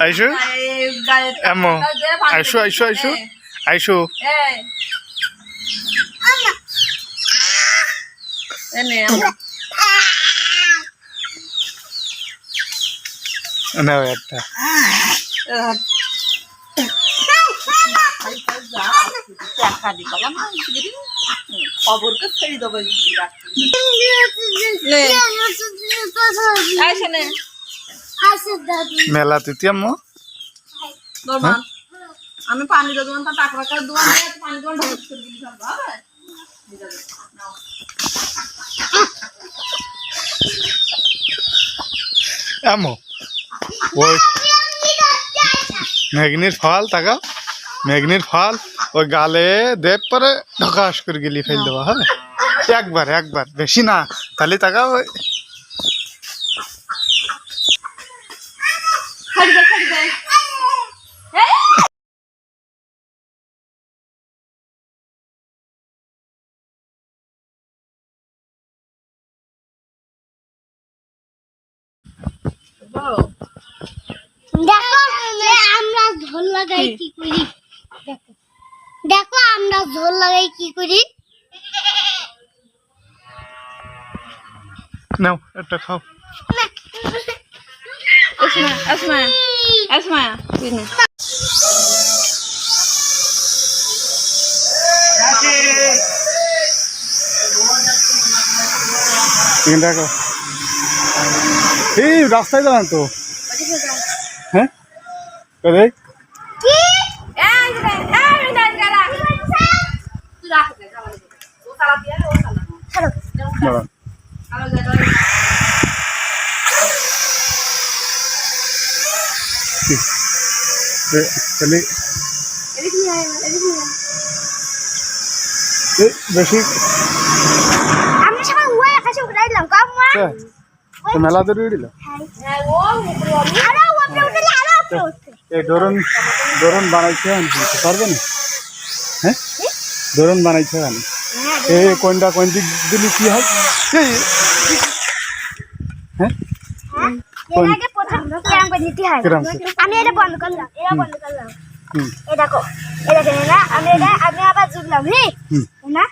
আইসু এমো আইসু আইসু আইসু আইসু খবরকে ছেড়ে দেবো মেলা তিতি আম্মু। দরমান আমি পানি দেবো তা টাকা টাকা দোয়ান পানি আম্মু ওই মেঘনির ফল তাকা মেঘনির ফল ওই গালে দেব পরে ঢকাস করে গেলি ফেল দেওয়া হ্যাঁ? একবার একবার, বেশি না, তাহলে তাকা ওই দেখো আমরা ঝোল লাগাই কি করি? দেখো। আমরা ঝোল লাগাই কি করি? নাও একটা খাও। আসমা দেখো। এই রাস্তায় দাঁড়ান তো। হ্যাঁ কি এই রে এই রে গালা তুই রাখ দে গালা দে ও তালা দিয়া ও তালা ছাড়ো দাঁড়ান গালা দে গালা এ- তাহলে এদিকে নিয়ে আয় এদিকে নিয়ে আয় এ, বেশি আমি সবাই ওই আকাশে উঠাইলাম কাম মা কে? তো মেলা ধরে দিল হ্যাঁ ও উপরে অনেক উঠবে এই ডরন ডরন বানাইছে পারবে না? হ্যাঁ? ডরন বানাইছে আমি এই কোনটা কোন দিক দিলে কি হয়? এই, হ্যাঁ? আমি এটা বন্ধ করলাম এটা বন্ধ করলাম। এই দেখো এই দেখেন না আমি এটা আমি আবার জুড়লাম হ্যাঁ না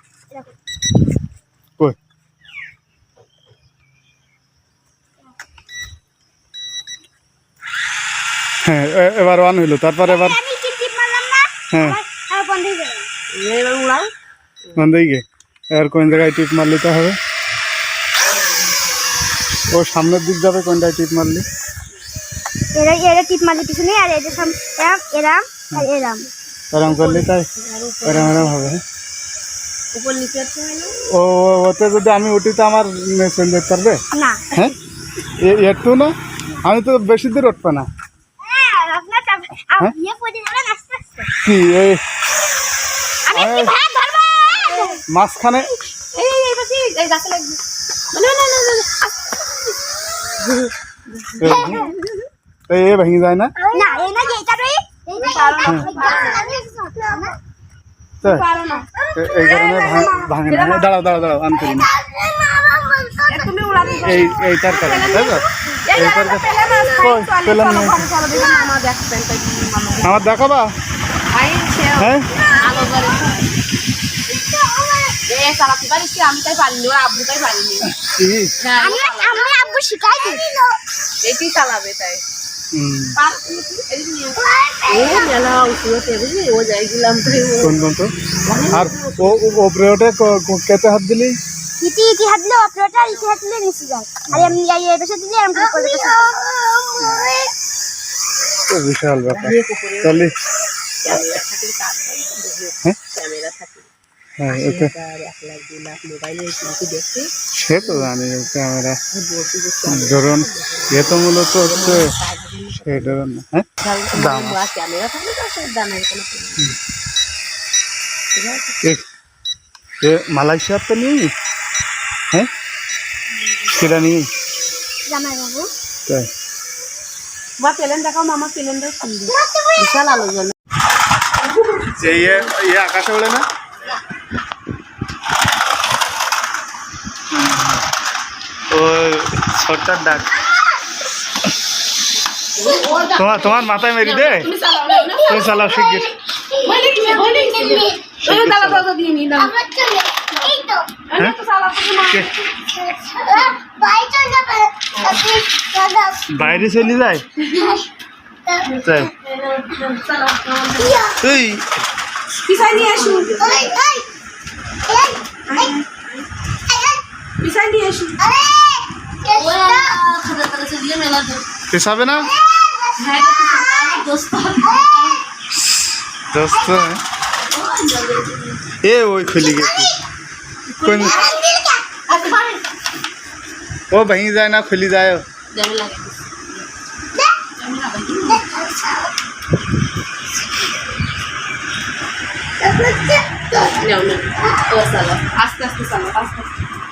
হ্যাঁ এবার ওয়ান হইল তারপর এবার আমি কি টিপ মারলাম না? হ্যাঁ। বন্ধ হয়ে গেল। বন্ধ হয়ে গে এবার কোন জায়গায় টিপ মারলে তো হবে। ও সামনের দিক যাবে কোনটায় টিপ মারলে? এরা এরা টিপ মারলে পিছনে আর এটা সাম এরাম এরাম আর এরাম। এরম করলে তাই? এরম এরম হবে। হ্যাঁ? উপর নিচে আছে না ও ওতে যদি আমি উঠি তো আমার চলে যেতে পারবে? না। হ্যাঁ? এ- একটু না? আমি তো বেশি দূর উঠবে না। হ্যাঁ, হ্যাঁ? ইয়ে কি এই আমি মাঝখানে এই এই পাশে এই গাছে লাগবে। না না না না তো এ ভেঙে। যায় না? না এই কারণে ভাঙ- ভাঙে না। হ্যাঁ, দাঁড়াও দাঁড়াও দাঁড়াও দিন এ এই এইটার কারণে তাই তো? এইটার একটা কারণে পেলে না পেলাম আমার দেখাবা? হ্যাঁ? এ চালাতে পারিস আমি তাই পারিনি ওর আব্বু তাই পারিনি। হ্যাঁ আমি আমি আব্বু শিখাই দিই। এটি চালাবে তাই। আর ও ও- ওপরে ক- কেতে হাত দিলি? ইতি ইতি হাত দিলে অপারেটর ইতি হাত দিলে নিচে যায়। আর আমি দিলে আমি করে বসে বিশাল ব্যাপার। তাহলে হ্যাঁ? ক্যামেরা থাকে হ্যাঁ দেখতে। সে তো জানি ক্যামেরা ধরুন এ তো মূলত হচ্ছে সে ধরুন হ্যাঁ? দাম মালয়েশিয়ার তো নেই। হ্যাঁ? সেটা নেই। তাই। বা প্লেন দেখাও মামা প্লেনটা বিশাল আলোচনা। যে ইয়ে ইয়ে আকাশে ওড়ে না? ও ছোটটার ডাক তোমার তোমার মাথায় মেরি দে তুমি চালাও শিগগির বাইরে চলে যায় তাই পিছাই নিয়ে আসুন পিছাই নিয়ে আসুন আরে পেছাবে না হ্যাঁ দোস্ত এ ওই খুলি গেছি কোন ও ভেঙে যায় না খুলি যায় যাবে লাগে নাও না ও চালাও আস্তে আস্তে চালাও আস্তে আস্তে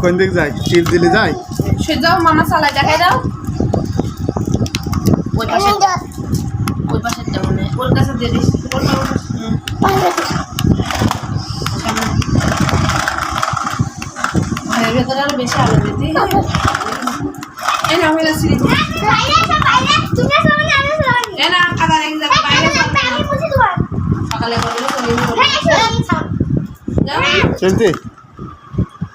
কোন দিক যায়? টিপ দিলে যায়? সে যাও মামা চালাই দেখাই দাও। ওই পাশে ওই পাশে যাও না ওর কাছে দিয়ে দিস। ভেতরে আরও বেশি আলো দিতে এ না হইলা সিঁড়ি বাইরে তুমি চলতে? না